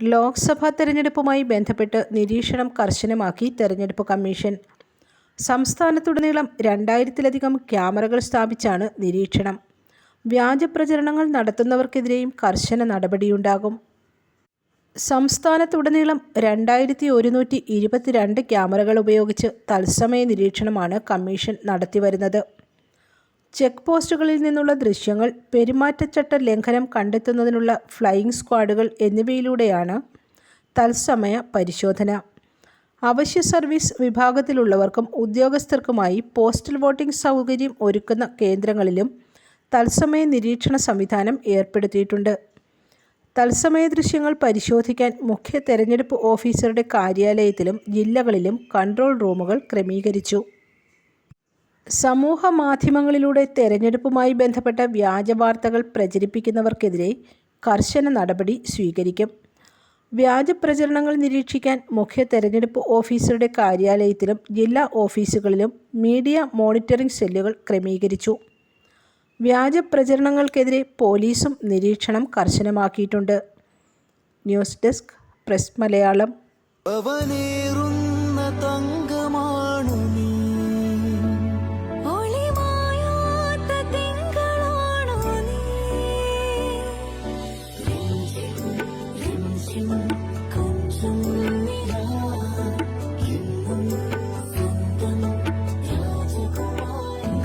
ലോക്സഭാ തെരഞ്ഞെടുപ്പുമായി ബന്ധപ്പെട്ട് നിരീക്ഷണം കർശനമാക്കി തെരഞ്ഞെടുപ്പ് കമ്മീഷൻ. സംസ്ഥാനത്തുടനീളം രണ്ടായിരത്തിലധികം ക്യാമറകൾ സ്ഥാപിച്ചാണ് നിരീക്ഷണം. വ്യാജപ്രചരണങ്ങൾ നടത്തുന്നവർക്കെതിരെയും കർശന നടപടിയുണ്ടാകും. സംസ്ഥാനത്തുടനീളം രണ്ടായിരത്തി ഒരുന്നൂറ്റി ഇരുപത്തിരണ്ട് ക്യാമറകൾ ഉപയോഗിച്ച് തത്സമയ നിരീക്ഷണമാണ് കമ്മീഷൻ നടത്തിവരുന്നത്. ചെക്ക് പോസ്റ്റുകളിൽ നിന്നുള്ള ദൃശ്യങ്ങൾ പെരുമാറ്റച്ചട്ട ലംഘനം കണ്ടെത്തുന്നതിനുള്ള ഫ്ലൈയിംഗ് സ്ക്വാഡുകൾ എന്നിവയിലൂടെയാണ് തത്സമയ പരിശോധന. അവശ്യ സർവീസ് വിഭാഗത്തിലുള്ളവർക്കും ഉദ്യോഗസ്ഥർക്കുമായി പോസ്റ്റൽ വോട്ടിംഗ് സൗകര്യം ഒരുക്കുന്ന കേന്ദ്രങ്ങളിലും തത്സമയ നിരീക്ഷണ സംവിധാനം ഏർപ്പെടുത്തിയിട്ടുണ്ട്. തത്സമയ ദൃശ്യങ്ങൾ പരിശോധിക്കാൻ മുഖ്യ തെരഞ്ഞെടുപ്പ് ഓഫീസറുടെ കാര്യാലയത്തിലും ജില്ലകളിലും കൺട്രോൾ റൂമുകൾ ക്രമീകരിച്ചു. സമൂഹ മാധ്യമങ്ങളിലൂടെ തെരഞ്ഞെടുപ്പുമായി ബന്ധപ്പെട്ട വ്യാജ വാർത്തകൾ പ്രചരിപ്പിക്കുന്നവർക്കെതിരെ കർശന നടപടി സ്വീകരിക്കും. വ്യാജ പ്രചരണങ്ങൾ നിരീക്ഷിക്കാൻ മുഖ്യ തെരഞ്ഞെടുപ്പ് ഓഫീസറുടെ കാര്യാലയത്തിലും ജില്ലാ ഓഫീസുകളിലും മീഡിയ മോണിറ്ററിംഗ് സെല്ലുകൾ ക്രമീകരിച്ചു. വ്യാജ പ്രചരണങ്ങൾക്കെതിരെ പോലീസും നിരീക്ഷണം കർശനമാക്കിയിട്ടുണ്ട്. News desk press Malayalam.